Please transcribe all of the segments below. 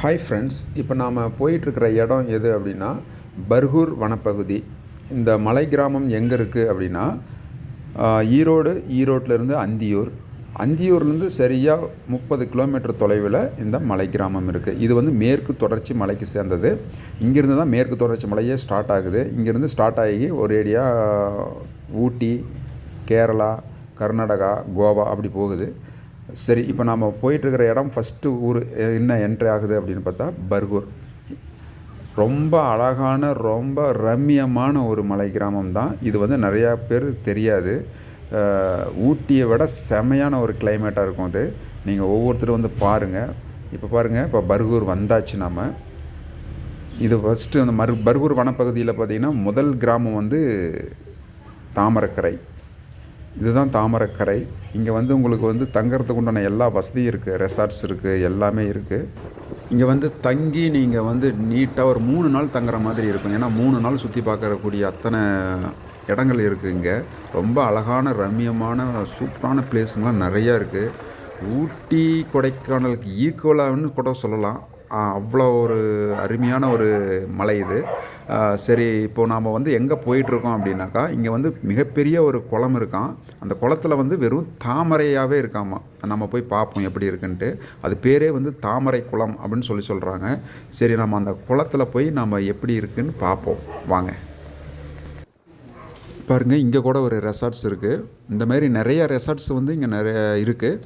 Hi friends இப்போ நாம் போயிட்டுருக்கிற இடம் எது அப்படின்னா பர்கூர் வனப்பகுதி. இந்த மலை கிராமம் எங்கே இருக்குது அப்படின்னா ஈரோடு ஈரோட்டிலேருந்து அந்தியூர். அந்தியூர்லேருந்து சரியாக முப்பது கிலோமீட்டர் தொலைவில் இந்த மலை கிராமம் இருக்குது இது வந்து மேற்கு தொடர்ச்சி மலைக்கு சேர்ந்தது. இங்கேருந்து தான் மேற்கு தொடர்ச்சி மலையே ஸ்டார்ட் ஆகுது. இங்கேருந்து ஸ்டார்ட் ஆகி ஒரேடியாக ஊட்டி கேரளா கர்நாடகா கோவா அப்படி போகுது. சரி இப்போ நாம் போயிட்டுருக்கிற இடம் ஃபஸ்ட்டு ஊர் என்ன என்ட்ரி ஆகுது அப்படின்னு பார்த்தா பர்கூர். ரொம்ப அழகான ரொம்ப ரம்மியமான ஒரு மலை கிராமம் தான். இது வந்து நிறையா பேர் தெரியாது. ஊட்டியை விட செமையான ஒரு கிளைமேட்டாக இருக்கும் அது. நீங்கள் ஒவ்வொருத்தரும் வந்து பாருங்கள் இப்போ பாருங்கள் இப்போ பர்கூர் வந்தாச்சு நாம். இது ஃபஸ்ட்டு அந்த மறு பர்கூர் வனப்பகுதியில் பார்த்தீங்கன்னா முதல் கிராமம் வந்து தாமரக்கரை. இதுதான் தாமரக்கரை. இங்கே வந்து உங்களுக்கு வந்து தங்கிறதுக்கு உண்டான எல்லா வசதியும் இருக்குது ரெசார்ட்ஸ் இருக்குது எல்லாமே இருக்குது இங்கே வந்து தங்கி நீங்கள் வந்து நீட்டாக ஒரு மூணு நாள் தங்குற மாதிரி இருக்கும். ஏன்னா மூணு நாள் சுற்றி பார்க்கறக்கூடிய அத்தனை இடங்கள் இருக்குது இங்கே. ரொம்ப அழகான ரம்மியமான சூப்பரான பிளேஸுங்கெலாம் நிறையா இருக்குது ஊட்டி கொடைக்கானலுக்கு ஈக்குவலாகனு கூட சொல்லலாம். அவ்வளோ ஒரு அருமையான ஒரு மலை இது. சரி இப்போது நாம் வந்து எங்கே போயிட்டுருக்கோம் அப்படின்னாக்கா இங்கே வந்து மிகப்பெரிய ஒரு குளம் இருக்கான் அந்த குளத்துல வந்து வெறும் தாமரையாகவே இருக்காமா? நம்ம போய் பார்ப்போம் எப்படி இருக்குன்ட்டு. அது பேரே வந்து தாமரை குளம் அப்படின்னு சொல்லி சொல்கிறாங்க சரி நம்ம அந்த குளத்துல போய் நம்ம எப்படி இருக்குன்னு பார்ப்போம் வாங்க. பாருங்கள் இங்கே கூட ஒரு ரெசார்ட்ஸ் இருக்குது இந்த மாதிரி நிறைய ரெசார்ட்ஸ் வந்து இங்கே நிறைய இருக்குது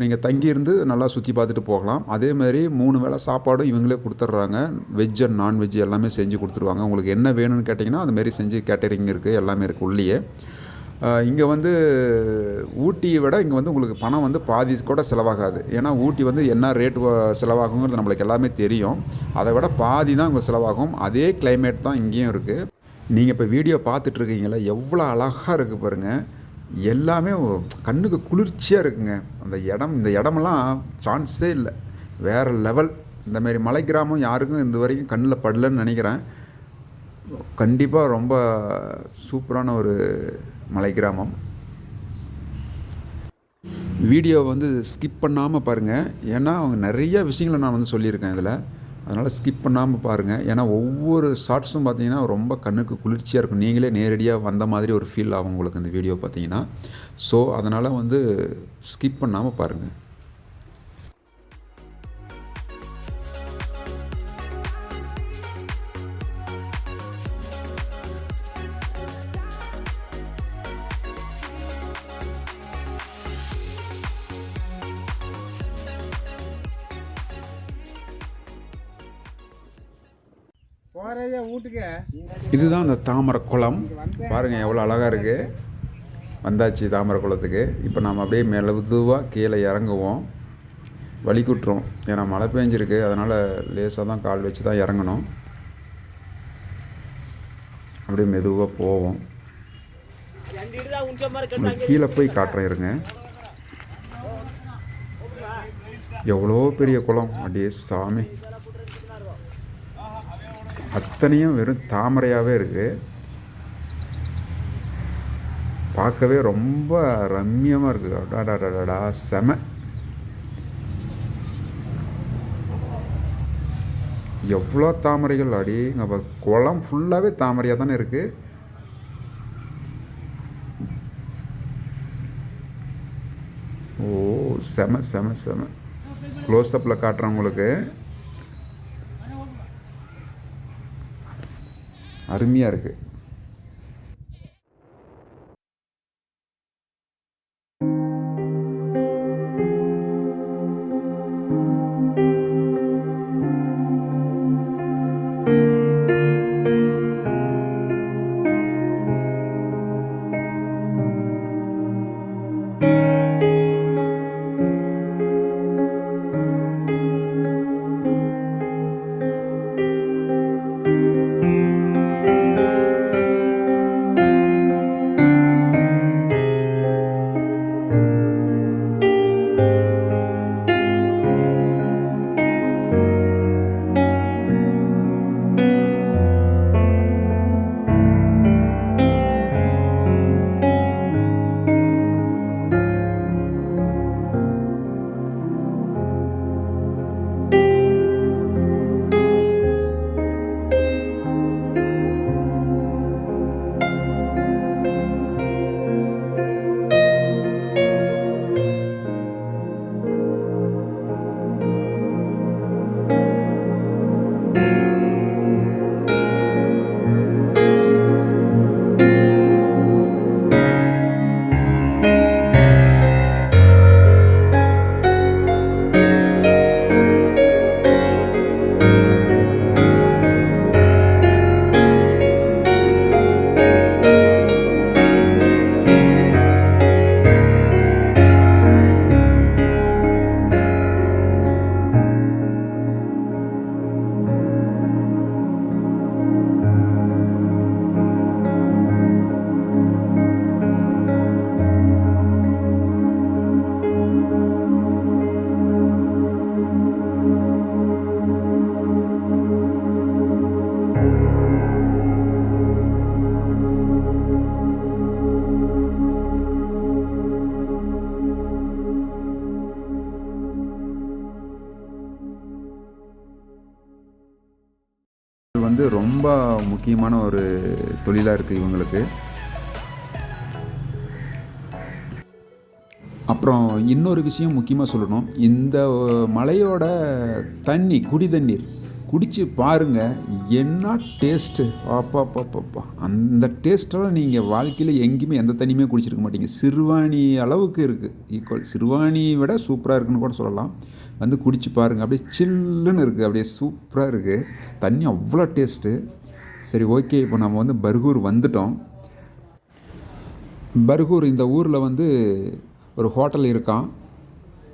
நீங்கள் தங்கியிருந்து நல்லா சுற்றி பார்த்துட்டு போகலாம். அதே மாதிரி மூணு வேளை சாப்பாடும் இவங்களே கொடுத்துட்றாங்க வெஜ் அண்ட் நான்வெஜ் எல்லாமே செஞ்சு கொடுத்துருவாங்க. உங்களுக்கு என்ன வேணும்னு கேட்டிங்கன்னா அது மாதிரி செஞ்சு கேட்டரிங் இருக்குது எல்லாமே இருக்குது உள்ளேயே. இங்கே வந்து ஊட்டியை விட இங்கே வந்து உங்களுக்கு பணம் வந்து பாதி கூட செலவாகாது. ஏன்னா ஊட்டி வந்து என்ன ரேட் செலவாகுங்கிறது நம்மளுக்கு எல்லாமே தெரியும். அதை விட பாதி தான் இங்கே செலவாகும். அதே கிளைமேட் தான் இங்கேயும் இருக்குது நீங்கள் இப்போ வீடியோ பார்த்துட்ருக்கீங்களா எவ்வளோ அழகாக இருக்குது பாருங்கள் எல்லாமே கண்ணுக்கு குளிர்ச்சியாக இருக்குங்க. அந்த இடம் இந்த இடமெல்லாம் சான்ஸே இல்லை. வேறு லெவல். இந்த மாதிரி மலை கிராமம் யாருக்கும் இந்த வரைக்கும் கண்ணில் படலன்னு நினைக்கிறேன். கண்டிப்பாக ரொம்ப சூப்பரான ஒரு மலை கிராமம். வீடியோ வந்து ஸ்கிப் பண்ணாமல் பாருங்கள் ஏன்னா அவங்க நிறைய விஷயங்களை நான் வந்து சொல்லியிருக்கேன் இதில். அதனால் ஸ்கிப் பண்ணாமல் பாருங்கள் ஏன்னா ஒவ்வொரு ஷார்ட்ஸும் பார்த்தீங்கன்னா ரொம்ப கண்ணுக்கு குளிர்ச்சியாக இருக்கும். நீங்களே நேரடியாக வந்த மாதிரி ஒரு ஃபீல் ஆகும் உங்களுக்கு இந்த வீடியோ பார்த்தீங்கன்னா. ஸோ அதனால் வந்து ஸ்கிப் பண்ணாமல் பாருங்கள் இதுதான் அந்த தாமரை குளம். பாருங்கள் எவ்வளோ அழகாக இருக்குது வந்தாச்சு தாமரை குளத்துக்கு. இப்போ நாம் அப்படியே மெதுவாக கீழே இறங்குவோம். வழி குட்டுறோம் ஏன்னா மழை பெஞ்சிருக்கு. அதனால் லேசாக தான் கால் வச்சு தான் இறங்கணும். அப்படியே மெதுவாக போவோம். கீழே போய் காட்டுறேன் இருங்க. எவ்வளோ பெரிய குளம். அப்படியே சாமி. அத்தனையும் வெறும் தாமரையாகவே இருக்குது பார்க்கவே ரொம்ப ரம்மியமாக இருக்குது அடாடாடாடா செம. எவ்வளோ தாமரைகள் அடி. இங்கே குளம் ஃபுல்லாகவே தாமரையாக தானே இருக்குது ஓ செம செம செம. க்ளோஸ்அப்பில் காட்டுறவங்களுக்கு அருமையாக இருக்குது ரொம்ப முக்கியமான ஒரு தொழிலாக இருக்குது இவங்களுக்கு. அப்புறம் இன்னொரு விஷயம் முக்கியமாக சொல்லணும். இந்த மலையோட தண்ணி குடி தண்ணீர் குடித்து பாருங்கள் என்ன டேஸ்ட்டு அப்பா பாப்பா அந்த டேஸ்ட்டோட நீங்கள் வாழ்க்கையில் எங்கேயுமே எந்த தண்ணியுமே குடிச்சிருக்க மாட்டீங்க. சிறுவாணி அளவுக்கு இருக்குது ஈக்குவல் சிறுவாணி விட சூப்பராக இருக்குன்னு கூட சொல்லலாம். வந்து குடிச்சு பாருங்கள் அப்படியே சில்லுன்னு இருக்குது அப்படியே சூப்பராக இருக்குது தண்ணி அவ்வளோ டேஸ்ட்டு. சரி ஓகே. இப்போ நம்ம வந்து பர்கூர் வந்துட்டோம். பர்கூர் இந்த ஊரில் வந்து ஒரு ஹோட்டல் இருக்கான்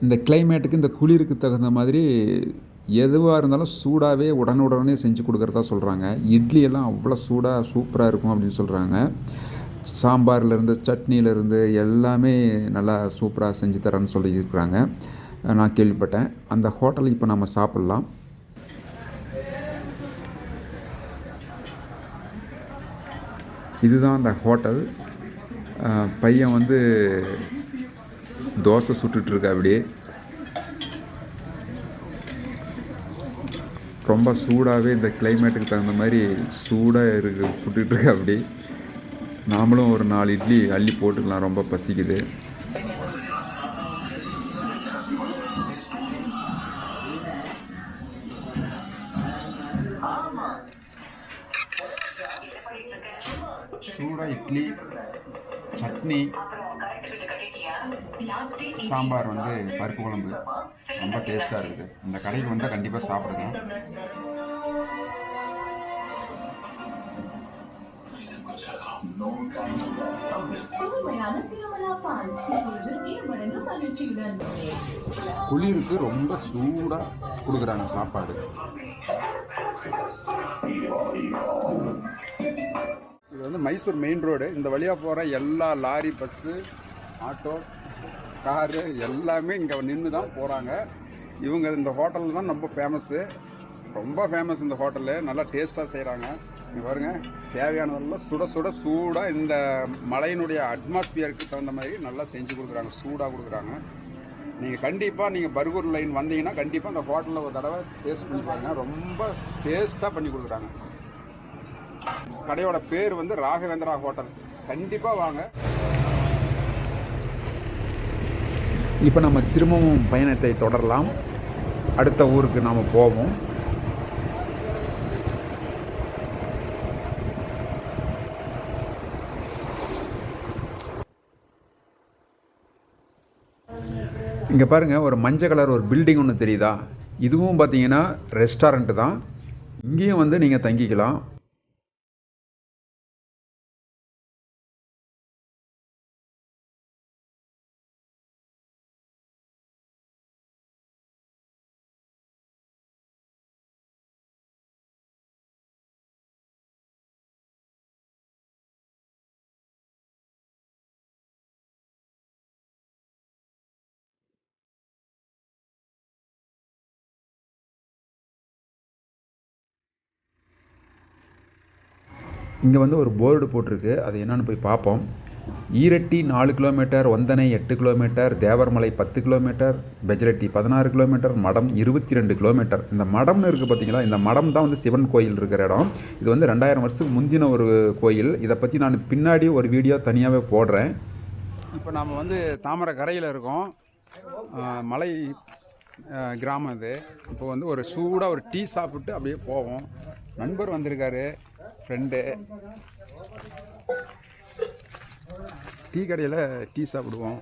இந்த கிளைமேட்டுக்கு இந்த குளிருக்கு தகுந்த மாதிரி எதுவாக இருந்தாலும் சூடாகவே உடனுடனே செஞ்சு கொடுக்குறதா சொல்கிறாங்க இட்லி எல்லாம் அவ்வளோ சூடாக சூப்பராக இருக்கும் அப்படின்னு சொல்கிறாங்க சாம்பார்லேருந்து சட்னியிலேருந்து எல்லாமே நல்லா சூப்பராக செஞ்சு தரேன்னு சொல்லி இருக்கிறாங்க நான் கேள்விப்பட்டேன். அந்த ஹோட்டலுக்கு இப்போ நம்ம சாப்பிட்லாம். இதுதான் அந்த ஹோட்டல். பையன் வந்து தோசை சுட்டுட்ருக்க அப்படியே. ரொம்ப சூடாகவே இந்த கிளைமேட்டுக்கு தகுந்த மாதிரி சூடாக இருக்கு சுட்டுட்ருக்கா அப்படி நாமளும் ஒரு நாலு இட்லி அள்ளி போட்டுக்கலாம் ரொம்ப பசிக்குது. சூடாக இட்லி சட்னி சாம்பார் வந்து பருப்பு குழம்பு. ரொம்ப டேஸ்ட்டாக இருக்குது. இந்த கடைக்கு வந்தால் கண்டிப்பாக சாப்பிடுங்க. குளிருக்கு ரொம்ப சூடாக கொடுக்குறாங்க சாப்பாடு. மைசூர் மெயின் ரோடு இந்த வழியாக போகிற எல்லா லாரி பஸ்ஸு ஆட்டோ காரு எல்லாமே இங்கே நின்று தான் போகிறாங்க இவங்க இந்த ஹோட்டலில் தான் ரொம்ப ஃபேமஸ்ஸு ரொம்ப ஃபேமஸ் இந்த ஹோட்டலு நல்லா டேஸ்ட்டாக செய்கிறாங்க இங்கே பாருங்கள் தேவையானதெல்லாம் சுட சுட சூடாக இந்த மலையினுடைய அட்மாஸ்பியருக்கு தகுந்த மாதிரி நல்லா செஞ்சு கொடுக்குறாங்க. சூடாக கொடுக்குறாங்க. நீங்கள் கண்டிப்பாக நீங்கள் பர்கூர் லைன் வந்தீங்கன்னா கண்டிப்பாக அந்த ஹோட்டலில் ஒரு தடவை டேஸ்ட் பண்ணி பாருங்கள் ரொம்ப டேஸ்ட்டாக பண்ணி கொடுக்குறாங்க. கடையோட பேர் வந்து ராகவேந்திரா ஹோட்டல். கண்டிப்பாக வாங்க. இப்போ நம்ம திரும்பவும் பயணத்தை தொடரலாம். அடுத்த ஊருக்கு நாம் போவோம். இங்கே பாருங்கள் ஒரு மஞ்சள் கலர் ஒரு பில்டிங் ஒன்று தெரியுதா? இதுவும் பார்த்தீங்கன்னா ரெஸ்டாரண்ட்டு தான். இங்கேயும் வந்து நீங்கள் தங்கிக்கலாம். இங்கே வந்து ஒரு போர்டு போட்டிருக்கு. அது என்னென்னு போய் பார்ப்போம் ஈரட்டி நாலு கிலோமீட்டர் ஒந்தனை எட்டு கிலோமீட்டர் தேவர்மலை பத்து கிலோமீட்டர் பெஜரட்டி பதினாறு கிலோமீட்டர் மடம் இருபத்தி ரெண்டு கிலோமீட்டர். இந்த மடம்னு இருக்குது பார்த்தீங்களா இந்த மடம் தான் வந்து சிவன் கோயில் இருக்கிற இடம். இது வந்து ரெண்டாயிரம் வருஷத்துக்கு முந்தின ஒரு கோயில். இதை பற்றி நான் பின்னாடி ஒரு வீடியோ தனியாகவே போடுறேன். இப்போ நாம் வந்து தாமரை கரையில் இருக்கோம் மலை கிராமம் இது. இப்போ வந்து ஒரு சூடாக ஒரு டீ சாப்பிட்டு அப்படியே போவோம். நண்பர் வந்திருக்காரு. ஃப்ரெண்டு டீ கடையில் டீ சாப்பிடுவோம்.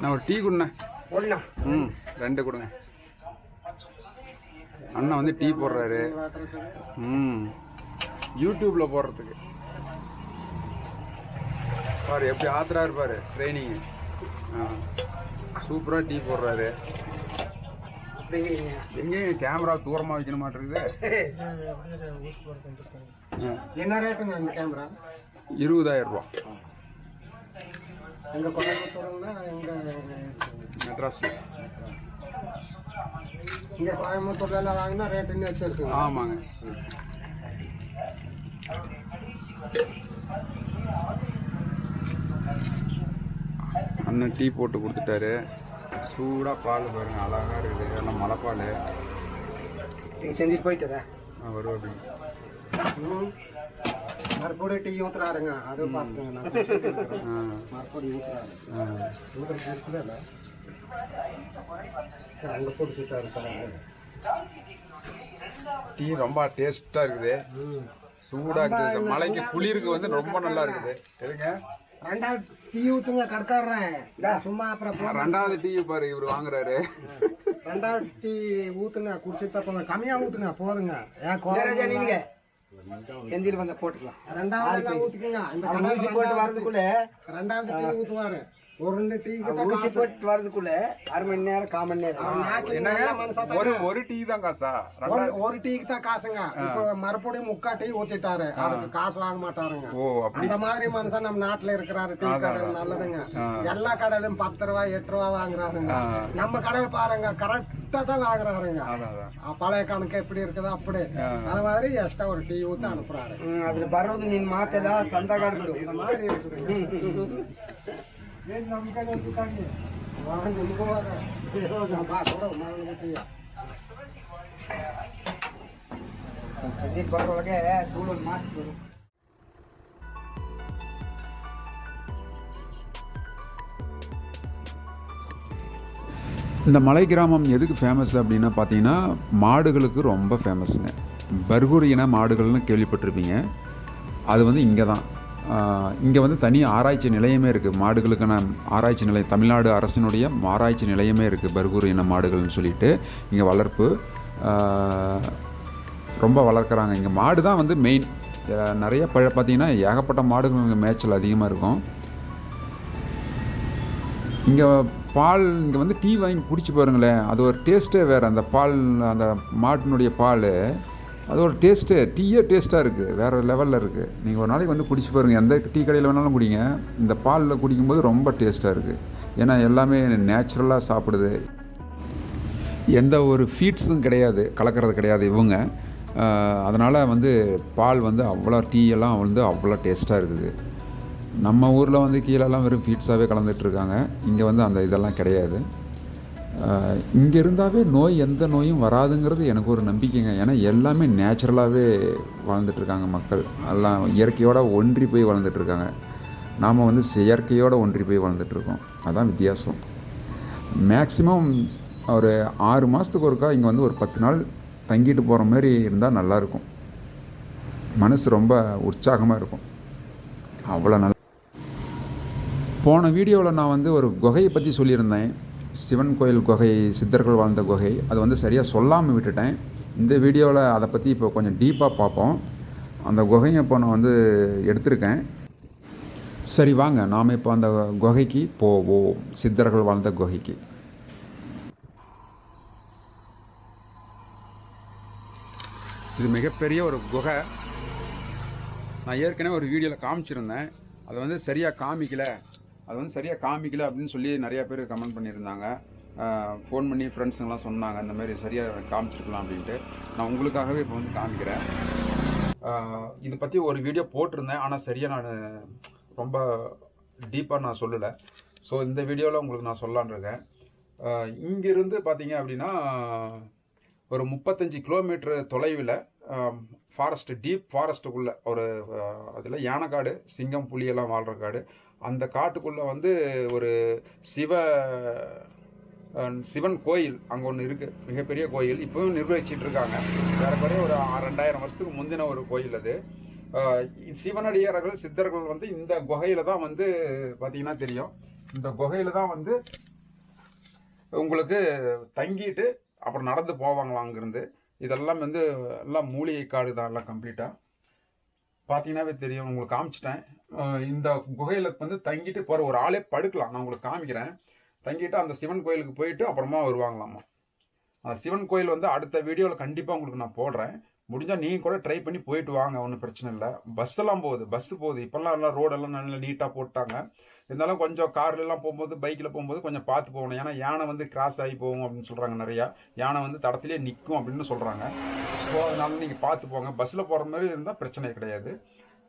நான் ஒரு டீ கொடுண்ணே ஒண்ணா. ம் ரெண்டு கொடுங்க. அண்ணன் வந்து டீ போடுறாரு. ம் யூடியூப்பில் போடுறதுக்கு. பாரு எப்படி ஆத்துறா இருப்பாரு ட்ரைனிங் சூப்பராக டீ போடுறாரு. எங்கேயும் கேமரா தூரமாக வைக்கணும் மாட்டிருக்குது என்ன ரேட்டுங்க இந்த கேமரா இருபதாயிரம் ரூபா எங்க கோயம்புத்தூர்னா எங்க மெட்ராஸ். இங்க கோயம்புத்தூர்ல எல்லாம் வாங்கினா ரேட் இன்னும் ஆமாங்க. அண்ணன் டீ போட்டு கொடுத்துட்டாரு. சூடாக பால் பாருங்க அழகாக இருக்குது. எல்லாம் மலைப்பால்? நீங்கள் செஞ்சுட்டு வரும் அப்படின்னு ம். மறுபடியும் டீ ஊத்துறாருங்க. அது பார்த்துங்க நான் மறுபடியும் ஆ. ஊத்துறது இருக்குதா அங்கே பிடிச்சிட்டாரு சார். டீ ரொம்ப டேஸ்ட்டாக இருக்குது. சூடாக இருக்குது. மலைக்கு குளிருக்கு வந்து ரொம்ப நல்லா இருக்குது. எதுங்க? ரெண்டாவது டீ ஊத்துங்க கடத்தாடுறேன் சும்மா அப்புறம் போ- ரெண்டாவது டீ பாரு இவர் வாங்குறாரு. ரெண்டாவது டீ ஊத்துங்க குடிச்சிட்டு போங்க. கம்மியா ஊத்துங்க போதுங்க. ஏன் செந்தில் வந்த போட்டுக்கலாம். ரெண்டாவது ஊத்திக்கங்க. இந்த ரெண்டாவது டீ ஊத்துவாரு. ஒரு ரெண்டு தான் ஊசி. போட்டு வரதுக்குள்ள அரை மணி நேரம் கால் மணி நேரம். அவன் நாட்டுல நல்ல மனுஷா தான் ஒரு ஒரு டீ தான் காசா? ஒரு டீக்கு தான் காசுங்க. இப்போ மறுபடியும் முக்கா டீ ஊத்திட்டாரு. அதுக்கு காசு வாங்க மாட்டாருங்க. அந்த மாதிரி மனுஷன் நம்ம நாட்டுல இருக்கிறாரு. டீ கடை நல்லதுங்க. எல்லா கடையிலும் பத்து ரூபா எட்டு ரூபா வாங்குறாருங்க. நம்ம கடையில பாருங்க கரெக்டா தான் வாங்குறாருங்க. பழைய கணக்கு எப்படி இருக்குது அப்படி. அது மாதிரி எக்ஸ்ட்ரா ஒரு டீ ஊத்தி அனுப்புறாரு. அதுல பரவது நீ மாத்தல சண்டை காடு இந்த மாதிரி இந்த மலை கிராமம் எதுக்கு ஃபேமஸ் அப்படின்னா பார்த்தீங்கன்னா மாடுகளுக்கு ரொம்ப ஃபேமஸ்ங்க பர்கூர் இன மாடுகள்னு கேள்விப்பட்டிருப்பீங்க. அது வந்து இங்கே தான் இங்கே வந்து தனி ஆராய்ச்சி நிலையமே இருக்குது மாடுகளுக்கான ஆராய்ச்சி நிலையம். தமிழ்நாடு அரசினுடைய ஆராய்ச்சி நிலையமே இருக்குது பர்கூர் இன மாடுகள்னு சொல்லிட்டு. இங்கே வளர்ப்பு ரொம்ப வளர்க்குறாங்க. இங்கே மாடு தான் வந்து மெயின் நிறைய பழ பார்த்தீங்கன்னா ஏகப்பட்ட மாடுகள் இங்கே மேய்ச்சல் அதிகமாக இருக்கும். இங்கே பால் இங்கே வந்து டீ வாங்கி குடிச்சு பாருங்களேன். அது ஒரு டேஸ்ட்டே வேறு. அந்த பால் அந்த மாட்டினுடைய பால் அது ஒரு டேஸ்ட்டு. டீயே டேஸ்ட்டாக இருக்குது வேறு லெவலில் இருக்குது நீங்கள் ஒரு நாளைக்கு வந்து குடிச்சு பாருங்கள் எந்த டீ கடையில் வேணாலும் குடிங்க. இந்த பாலில் குடிக்கும்போது ரொம்ப டேஸ்ட்டாக இருக்குது ஏன்னா எல்லாமே நேச்சுரலாக சாப்பிடுது. எந்த ஒரு ஃபீட்ஸும் கிடையாது. கலக்கிறது கிடையாது இவங்க. அதனால் வந்து பால் வந்து அவ்வளோ டீ எல்லாம் வந்து அவ்வளோ டேஸ்ட்டாக இருக்குது. நம்ம ஊரில் வந்து கீழெல்லாம் வெறும் ஃபீட்ஸாகவே கலந்துட்டுருக்காங்க இங்கே வந்து அந்த இதெல்லாம் கிடையாது. இங்கே இருந்தாவே நோய் எந்த நோயும் வராதுங்கிறது எனக்கு ஒரு நம்பிக்கைங்க. ஏன்னா எல்லாமே நேச்சுரலாகவே வாழ்ந்துட்டுருக்காங்க மக்கள். எல்லாம் இயற்கையோடு ஒன்றி போய் வாழ்ந்துட்டுருக்காங்க நாம் வந்து செயற்கையோடு ஒன்றி போய் வாழ்ந்துட்டுருக்கோம் அதான் வித்தியாசம். மேக்ஸிமம் ஒரு ஆறு மாதத்துக்கு ஒருக்கா இங்கே வந்து ஒரு பத்து நாள் தங்கிட்டு போகிற மாதிரி இருந்தால் நல்லாயிருக்கும் மனசு ரொம்ப உற்சாகமாக இருக்கும். அவ்வளோ நல்ல போன வீடியோவில் நான் வந்து ஒரு குகையை பற்றி சொல்லியிருந்தேன். சிவன் கோயில் குகை சித்தர்கள் வாழ்ந்த குகை அது வந்து சரியாக சொல்லாமல் விட்டுட்டேன். இந்த வீடியோவில் அதை பற்றி இப்போ கொஞ்சம் டீப்பாக பார்ப்போம். அந்த குகையை இப்போ நான் வந்து எடுத்திருக்கேன். சரி வாங்க. நாம் இப்போ அந்த குகைக்கு போவோம். சித்தர்கள் வாழ்ந்த குகைக்கு. இது மிகப்பெரிய ஒரு குகை. நான் ஏற்கனவே ஒரு வீடியோவில் காமிச்சிருந்தேன். அதை வந்து சரியாக காமிக்கலை. அது வந்து சரியாக காமிக்கல அப்படின்னு சொல்லி நிறையா பேர் கமெண்ட் பண்ணியிருந்தாங்க. ஃபோன் பண்ணி ஃப்ரெண்ட்ஸுங்கெல்லாம் சொன்னாங்க இந்த மாதிரி சரியாக காமிச்சிருக்கலாம் அப்படின்ட்டு. நான் உங்களுக்காகவே இப்போ வந்து காமிக்கிறேன். இதை பற்றி ஒரு வீடியோ போட்டிருந்தேன் ஆனால் சரியாக நான் ரொம்ப டீப்பாக நான் சொல்லலை. ஸோ இந்த வீடியோவில் உங்களுக்கு நான் சொல்லலான்னு இருக்கேன். இங்கிருந்து பார்த்தீங்க அப்படின்னா ஒரு முப்பத்தஞ்சு கிலோமீட்டர் தொலைவில் ஃபாரஸ்ட்டு டீப் ஃபாரஸ்ட்டுக்குள்ளே ஒரு அதில் யானைக்காடு சிங்கம் புலியெல்லாம் வாழ்கிற காடு அந்த காட்டுக்குள்ளே வந்து ஒரு சிவ சிவன் கோயில் அங்கே ஒன்று இருக்குது மிகப்பெரிய கோயில். இப்போவும் நிர்வகிச்சிட்டு இருக்காங்க. ஏறக்குறைய ஒரு ரெண்டாயிரம் வருஷத்துக்கு முந்தின ஒரு கோயில் அது. சிவனடியார்கள் சித்தர்கள் வந்து இந்த குகையில் தான் வந்து பார்த்திங்கன்னா தெரியும். இந்த குகையில் தான் வந்து உங்களுக்கு தங்கிட்டு அப்புறம் நடந்து போவாங்களாம் அங்கேருந்து. இதெல்லாம் வந்து எல்லாம் மூலிகை காடு தான் எல்லாம் கம்ப்ளீட்டாக பார்த்தீங்கன்னாவே தெரியும் உங்களுக்கு காமிச்சிட்டேன். இந்த குகையில் வந்து தங்கிட்டு போகிற ஒரு ஆளே படுக்கலாம். நான் உங்களுக்கு காமிக்கிறேன். தங்கிட்டு அந்த சிவன் கோயிலுக்கு போயிட்டு அப்புறமா வருவாங்களாமா? அந்த சிவன் கோயில் வந்து அடுத்த வீடியோவில் கண்டிப்பாக உங்களுக்கு நான் போடுறேன். முடிஞ்சால் நீங்கள் கூட ட்ரை பண்ணி போயிட்டு வாங்க ஒன்றும் பிரச்சனை இல்லை. பஸ்ஸெல்லாம் போகுது பஸ்ஸு போகுது. இப்போல்லாம் எல்லாம் ரோடெல்லாம் நல்லா நீட்டாக போட்டாங்க. இருந்தாலும் கொஞ்சம் கார்ல போகும்போது பைக்கில் போகும்போது கொஞ்சம் பார்த்து போகணும். ஏன்னா யானை வந்து கிராஸ் ஆகி போகும் அப்படின்னு சொல்கிறாங்க நிறையா. யானை வந்து தடத்திலே நிற்கும் அப்படின்னு சொல்கிறாங்க ஸோ அதனால நீங்கள் பார்த்து போங்க. பஸ்ஸில் போகிற மாதிரி இருந்தால் பிரச்சனை கிடையாது.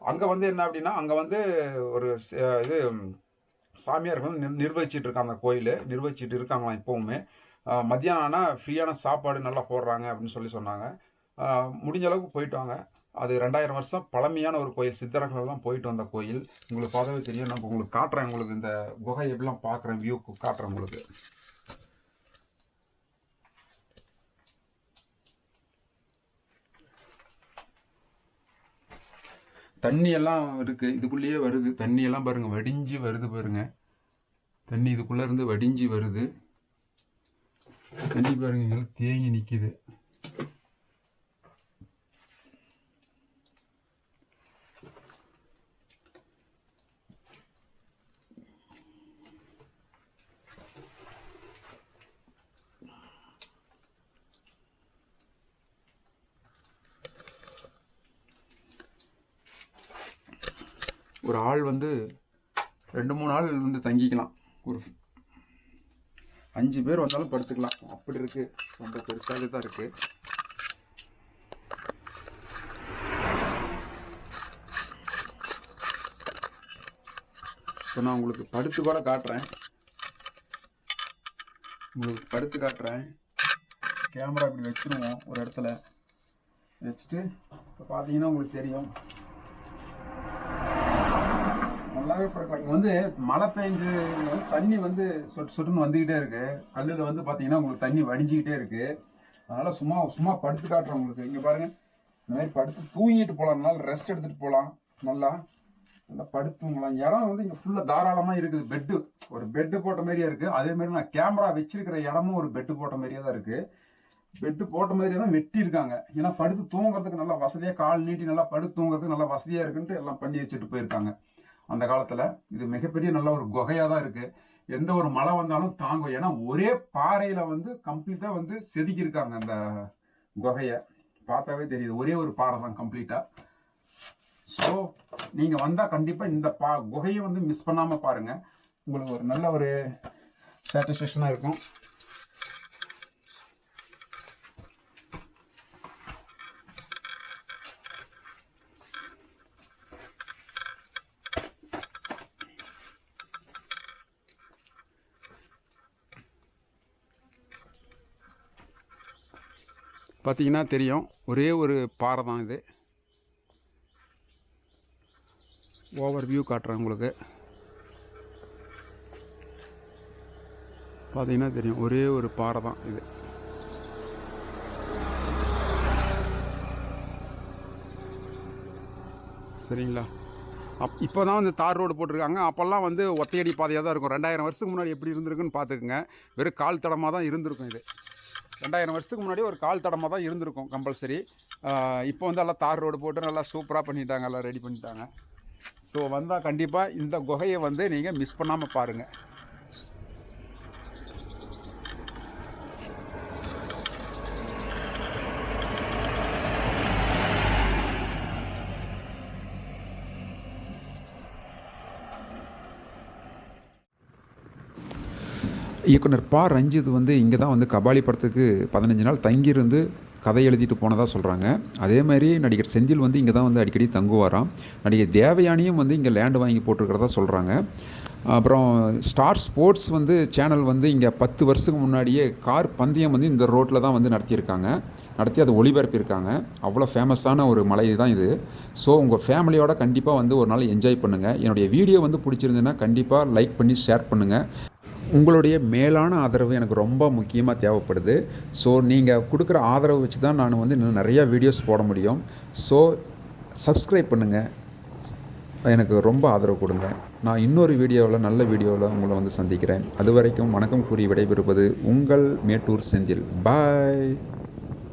அங்கே வந்து என்ன அப்படின்னா அங்கே வந்து ஒரு இது சாமியார் சாமியார்கள் வந்து நிர்வகிச்சிட்டு இருக்காங்க கோயில். நிர்வகிச்சிட்டு இருக்காங்களாம் இப்போவுமே. அஹ், மத்தியானம் ஆனால் ஃப்ரீயான சாப்பாடு நல்லா போடுறாங்க அப்படின்னு சொல்லி சொன்னாங்க. முடிஞ்ச அளவுக்கு போயிட்டு வாங்க. அது ரெண்டாயிரம் வருஷம் பழமையான ஒரு கோயில். சித்தர்களெல்லாம் போயிட்டு வந்த கோயில். உங்களுக்கு பார்த்தாவே தெரியும். நான் உங்களுக்கு காட்டுறேன். உங்களுக்கு இந்த குகை எப்படிலாம் பார்க்குறேன். வியூ காட்டுறேன் உங்களுக்கு. தண்ணி எல்லாம் இருக்கு. இதுக்குள்ளேயே வருது. தண்ணி எல்லாம் பாருங்க. வடிஞ்சு வருது பாருங்க. தண்ணி இதுக்குள்ள இருந்து வடிஞ்சு வருது. தண்ணி பாருங்க. தேங்கி நிற்கிது ஒரு ஆள் வந்து ரெண்டு மூணு ஆள் வந்து தங்கிக்கலாம். ஒரு அஞ்சு பேர் வந்தாலும் படுத்துக்கலாம். அப்படி இருக்கு. ரொம்ப பெருசாக தான் இருக்கு. இப்போ நான் உங்களுக்கு படுத்து கூட காட்டுறேன். உங்களுக்கு படுத்து காட்டுறேன். கேமரா இப்படி வச்சிருவோம் ஒரு இடத்துல. வச்சுட்டு இப்போ பார்த்தீங்கன்னா உங்களுக்கு தெரியும். நல்லாவே பிறக்கலாம் இங்கே வந்து மழை பெஞ்சு வந்து தண்ணி வந்து சொட்டு சொட்டுன்னு வந்துக்கிட்டே இருக்கு. கல்லில் வந்து பார்த்தீங்கன்னா உங்களுக்கு தண்ணி வடிஞ்சிக்கிட்டே இருக்கு. அதனால சும்மா சும்மா படுத்து காட்டுறோம் உங்களுக்கு. இங்கே பாருங்க. இந்த மாதிரி படுத்து தூங்கிட்டு போகலாம் நல்லா ரெஸ்ட் எடுத்துகிட்டு போகலாம் நல்லா நல்லா படுத்து தூங்கலாம். இடம் வந்து இங்கே ஃபுல்லாக தாராளமாக இருக்குது. பெட்டு ஒரு பெட்டு போட்ட மாதிரியே இருக்குது அதே மாதிரி நான் கேமரா வச்சிருக்கிற இடமும் ஒரு பெட்டு போட்ட மாதிரியே தான் இருக்குது பெட்டு போட்ட மாதிரியே தான் வெட்டி இருக்காங்க. ஏன்னா படுத்து தூங்குறதுக்கு நல்லா வசதியாக கால் நீட்டி நல்லா படுத்து தூங்குறதுக்கு நல்லா வசதியாக இருக்குன்ட்டு எல்லாம் பண்ணி வச்சுட்டு போயிருக்காங்க. அந்த காலத்தில் இது மிகப்பெரிய நல்ல ஒரு குகையாக தான் இருக்குது எந்த ஒரு மழை வந்தாலும் தாங்கும். ஏன்னா ஒரே பாறையில் வந்து கம்ப்ளீட்டாக வந்து செதுக்கியிருக்காங்க அந்த குகையை. பார்த்தாவே தெரியுது. ஒரே ஒரு பாறை தான் கம்ப்ளீட்டாக ஸோ நீங்கள் வந்தால் கண்டிப்பாக இந்த பா குகையை வந்து மிஸ் பண்ணாமல் பாருங்கள் உங்களுக்கு ஒரு நல்ல ஒரு சாட்டிஸ்ஃபேக்ஷனாக இருக்கும். பார்த்தீங்கன்னா தெரியும். ஒரே ஒரு பாறை தான் இது. ஓவர் வியூ காட்டுறேன் உங்களுக்கு. பார்த்தீங்கன்னா தெரியும். ஒரே ஒரு பாறை தான் இது. சரிங்களா? அப் இப்போ தான் வந்து தார் ரோடு போட்டிருக்காங்க. அப்போல்லாம் வந்து ஒத்தையடி பாதையாக தான் இருக்கும். ரெண்டாயிரம் வருஷத்துக்கு முன்னாடி எப்படி இருந்திருக்குன்னு பார்த்துக்குங்க வெறும் கால் தடமாக தான் இருந்திருக்கும் இது. ரெண்டாயிரம் வருஷத்துக்கு முன்னாடி ஒரு கால் தடமாக தான் இருந்திருக்கும் கம்பல்சரி. இப்போ வந்து எல்லாம் தார் ரோடு போட்டு நல்லா சூப்பராக பண்ணிட்டாங்க எல்லாம் ரெடி பண்ணிட்டாங்க. ஸோ வந்தால் கண்டிப்பாக இந்த குகையை வந்து நீங்கள் மிஸ் பண்ணாமல் பாருங்கள் இயக்குனர் பா. ரஞ்சித் வந்து இங்கே தான் வந்து கபாலி படத்துக்கு பதினஞ்சு நாள் தங்கியிருந்து கதை எழுதிட்டு போனதாக சொல்கிறாங்க அதே மாதிரி நடிகர் செந்தில் வந்து இங்கே தான் வந்து அடிக்கடி தங்குவாராம். நடிகர் தேவயானியும் வந்து இங்கே லேண்டு வாங்கி போட்டிருக்கிறதா சொல்கிறாங்க அப்புறம் ஸ்டார் ஸ்போர்ட்ஸ் வந்து சேனல் வந்து இங்கே பத்து வருஷத்துக்கு முன்னாடியே கார் பந்தயம் வந்து இந்த ரோட்டில் தான் வந்து நடத்தியிருக்காங்க. நடத்தி அதை ஒளிபரப்பியிருக்காங்க. அவ்வளோ ஃபேமஸான ஒரு மலை தான் இது. ஸோ உங்கள் ஃபேமிலியோட கண்டிப்பாக வந்து ஒரு நாள் என்ஜாய் பண்ணுங்கள் என்னுடைய வீடியோ வந்து பிடிச்சிருந்துன்னா கண்டிப்பாக லைக் பண்ணி ஷேர் பண்ணுங்கள் உங்களுடைய மேலான ஆதரவு எனக்கு ரொம்ப முக்கியமாக தேவைப்படுது. ஸோ நீங்கள் கொடுக்குற ஆதரவு வச்சு தான் நான் வந்து இன்னும் நிறையா வீடியோஸ் போட முடியும். ஸோ சப்ஸ்கிரைப் பண்ணுங்கள் எனக்கு ரொம்ப ஆதரவு கொடுங்க. நான் இன்னொரு வீடியோவில் நல்ல வீடியோவில் உங்களை வந்து சந்திக்கிறேன். அது வரைக்கும் வணக்கம் கூறி விடைபெறுவது உங்கள் மேட்டூர் செந்தில். பாய்